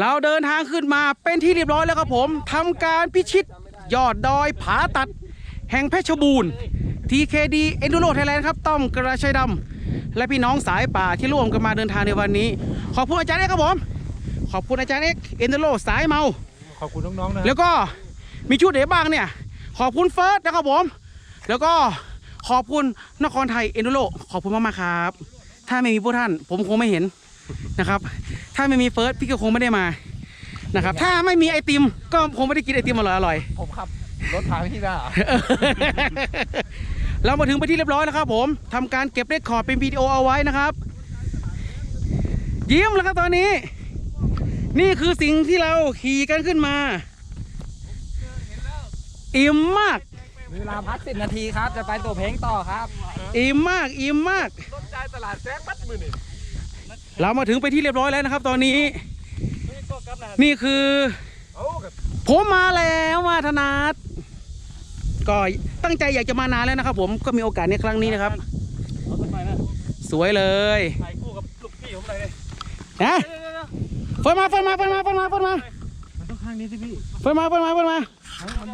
เราเดินทางขึ้นมาเป็นที่เรียบร้อยแล้วครับผมทำการพิชิต ยอดดอยผาตัด แห่งเพชรบูรณ์ TKD Enduro Thailand ครับต้อมกระชัยดำและพี่น้องสายป่าที่ร่วมกันมาเดินทางในวันนี้ ขอบคุณอาจารย์เอกครับผม ขอบคุณอาจารย์เอกเอนโดโรสายเมา ขอบคุณน้องๆนะแล้วก็มีชุดไหนบ้างเนี่ย ขอบคุณเฟิร์สนะครับผม แล้วก็ขอบคุณนครไทยเอนโดโรขอบคุณมากๆครับ ถ้าไม่มีพวกท่าน ผมคงไม่เห็นนะครับ ถ้าไม่มีเฟิร์สพี่ก็คงไม่ได้มานะครับ ถ้าไม่มีไอติม ก็คงไม่ได้กินไอติมอร่อยอร่อยๆผมขับรถพาพี่ได้เหรอเรามาถึงไปนที่เรียบร้อยแล้วครับ ผมทำการเก็บเรคคอร์ดเป็นวิดีโอเอาไว้นะครับ ยิ้มแล้วครับตอนนี้ นี่คือสิ่งที่เราขี่กันขึ้นมาอิ่มมากมีเวลาพักสิบนาทีครับ จะไปตัวเพลงต่อครับ อิ่มมาก อิ่มมากรถจ่ายตลาดแซงปัดมือนี่ เรามาถึงไปนที่เรียบร้อยแล้วนะครับ ตอนนี้ นี่คือโอ้กับผมมาแล้วมาธนาทก็ตั้งใจอยากจะมานานแล้วนะครับ ผมก็มีโอกาสในครั้งนี้นะครับเอาสักหน่อยนะสวยเลยถ่ายคู่กับลูกพี่ผมเลยเลยนะเฟิร์นมาเฟิร์นมาเฟิร์นมาเฟิร์นมาเฟิร์นมามันต้องข้างนี้สิพี่เฟิร์นมาเฟิร์นมาเฟิร์นมามัน